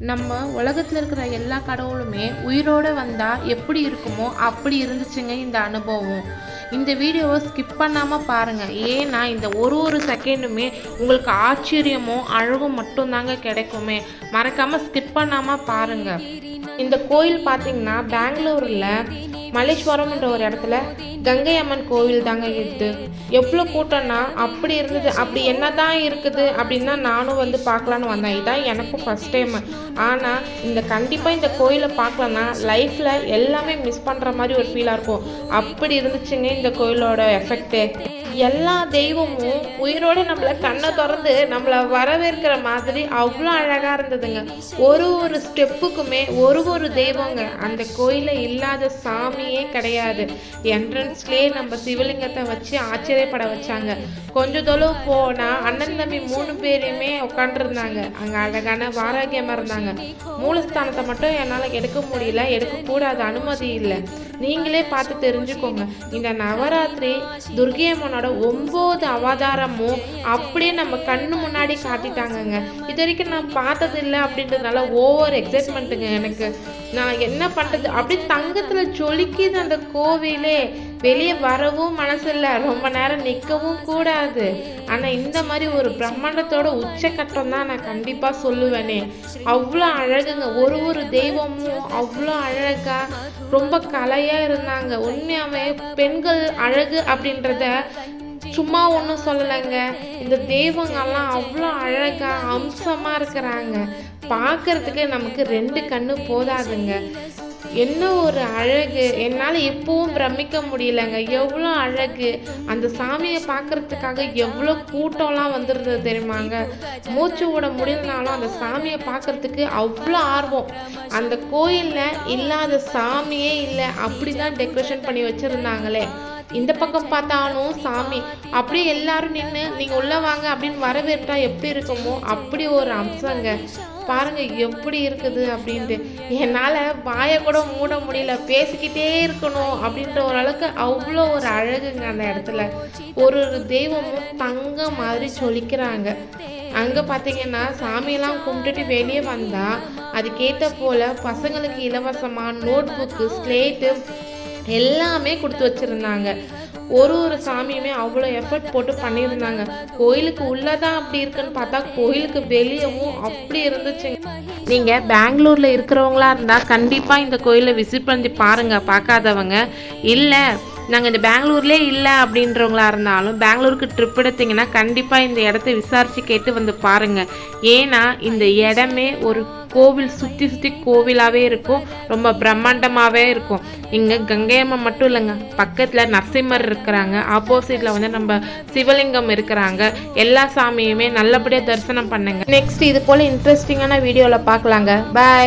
நம்ம உலகத்தில் இருக்கிற எல்லா கடவுளுமே உயிரோடு வந்தால் எப்படி இருக்குமோ அப்படி இருந்துச்சுங்க இந்த அனுபவம். இந்த வீடியோவை ஸ்கிப் பண்ணாமல் பாருங்கள் ஏன்னா இந்த ஒரு ஒரு செகண்டுமே உங்களுக்கு ஆச்சரியமும் அழகும் மட்டும்தாங்க கிடைக்குமே. மறக்காமல் ஸ்கிப் பண்ணாமல் பாருங்கள் இந்த கோயில் பார்த்தீங்கன்னா பெங்களூரில் மலேஸ்வரம்ன்ற ஒரு இடத்துல கங்கை அம்மன் கோவில் தாங்க இருக்குது எவ்வளோ கூட்டம்னா அப்படி இருந்தது அப்படி என்ன தான் இருக்குது அப்படின்னு தான் நானும் வந்து பார்க்கலான்னு வந்தேன். இதான் எனக்கும் ஃபஸ்ட் டைம் ஆனால் இந்த கண்டிப்பாக இந்த கோயிலை பார்க்கலன்னா லைஃப்பில் எல்லாமே மிஸ் பண்ணுற மாதிரி ஒரு ஃபீலாக இருக்கும். அப்படி இருந்துச்சுங்க இந்த கோயிலோட எஃபெக்ட்டு எல்லா தெய்வமும் உயிரோட நம்மளை கண்ணை திறந்து நம்மளை வரவேற்கிற மாதிரி அவ்வளோ அழகாக இருந்ததுங்க. ஒரு ஒரு ஸ்டெப்புக்குமே ஒரு ஒரு தெய்வங்க அந்த கோயிலில் இல்லாத சாமியே கிடையாது. என்ட்ரன்ஸ்லேயே நம்ம சிவலிங்கத்தை வச்சு ஆச்சரியப்பட வச்சாங்க. கொஞ்ச தொலைவு போனால் அண்ணன் தம்பி மூணு பேரையுமே உட்காந்துருந்தாங்க அங்கே அழகான வாராகியமாக இருந்தாங்க. மூலஸ்தானத்தை மட்டும் என்னால் எடுக்க முடியல எடுக்கக்கூடாது அனுமதி இல்லை. நீங்களே பார்த்து தெரிஞ்சுக்கோங்க. இந்த நவராத்திரி துர்கியம்மனோட ஒம்பது அவதாரமும் அப்படியே நம்ம கண்ணு முன்னாடி காட்டிட்டாங்கங்க. இது வரைக்கும் நான் பார்த்தது இல்லை அப்படின்றதுனால ஓவர் எக்ஸைட்மெண்ட்டுங்க எனக்கு. நான் என்ன பண்ணுறது அப்படியே தங்கத்தில் ஜொலிக்குது அந்த கோவிலே. வெளியே வரவும் மனசில்ல. ரொம்ப நேரம் நிற்கவும் கூடாது. ஆனால் இந்த மாதிரி ஒரு பிரம்மாண்டத்தோட உச்சக்கட்டம் தான் நான் கண்டிப்பாக சொல்லுவேனே. அவ்வளோ அழகுங்க. ஒரு ஒரு தெய்வமும் அவ்வளோ அழகாக ரொம்ப கலையாக இருந்தாங்க. உண்மையாகவே பெண்கள் அழகு அப்படின்றத சும்மா ஒன்றும் சொல்லலைங்க. இந்த தெய்வங்கள்லாம் அவ்வளோ அழகாக அம்சமாக இருக்கிறாங்க. பார்க்கறதுக்கு நமக்கு ரெண்டு கண்ணு போதாதுங்க. என்ன ஒரு அழகு? என்னால் எப்பவும் பிரமிக்க முடியலங்க. எவ்வளோ அழகு? அந்த சாமியை பார்க்கறதுக்காக எவ்வளோ கூட்டம்லாம் வந்துருந்தது தெரியுமாங்க? மூச்சு விட முடியலனாலும் அந்த சாமியை பார்க்கறதுக்கு அவ்வளோ ஆர்வம். அந்த கோயிலில் இல்லாத சாமியே இல்லை. அப்படி தான் டெக்கரேஷன் பண்ணி வச்சுருந்தாங்களே. இந்த பக்கம் பார்த்தாலும் சாமி அப்படியே எல்லாரும் நின்று நீங்கள் உள்ளே வாங்க அப்படின்னு வரவேற்றா எப்படி இருக்குமோ அப்படி ஒரு அம்சங்க. பாருங்க எப்படி இருக்குது அப்படின்ட்டு. என்னால் வாயை கூட மூட முடியல பேசிக்கிட்டே இருக்கணும் அப்படின்ற ஒரு அளவுக்கு அவ்வளோ ஒரு அழகுங்க அந்த இடத்துல. ஒரு ஒரு தெய்வமும் தங்க மாதிரி சொல்லிக்கிறாங்க அங்கே பார்த்தீங்கன்னா சாமியெல்லாம் கும்பிட்டுட்டு வெளியே வந்தால் அதுக்கேற்ற போல் பசங்களுக்கு இலவசமாக நோட் புக்கு ஸ்லேட்டு எல்லாமே கொடுத்து வச்சுருந்தாங்க. ஒரு ஒரு சாமியுமே அவ்வளோ எஃபர்ட் போட்டு பண்ணியிருந்தாங்க. கோயிலுக்கு உள்ளதான் அப்படி இருக்குன்னு பார்த்தா கோயிலுக்கு வெளியவும் அப்படி இருந்துச்சு நீங்கள் பெங்களூரில் இருக்கிறவங்களா இருந்தால் கண்டிப்பாக இந்த கோயிலை விசிட் பண்ணி பாருங்கள் பார்க்காதவங்க. இல்லை நாங்கள் இந்த பெங்களூர்லேயே இல்லை அப்படின்றவங்களா இருந்தாலும் பெங்களூருக்கு ட்ரிப் எடுத்தீங்கன்னா கண்டிப்பாக இந்த இடத்த விசாரித்து கேட்டு வந்து பாருங்கள் ஏன்னா இந்த இடமே ஒரு கோவில் சுற்றி சுற்றி கோவிலாகவே இருக்கும். ரொம்ப பிரம்மாண்டமாகவே இருக்கும். இங்கே கங்கையம்மா மட்டும் இல்லைங்க. பக்கத்தில் நரசிம்மர் இருக்கிறாங்க. ஆப்போசிட்டில் வந்து நம்ம சிவலிங்கம் இருக்கிறாங்க. எல்லா சாமியுமே நல்லபடியாக தரிசனம் பண்ணுங்க. நெக்ஸ்ட் இது போல் இன்ட்ரெஸ்டிங்கான வீடியோவில் பார்க்கலாங்க. பாய்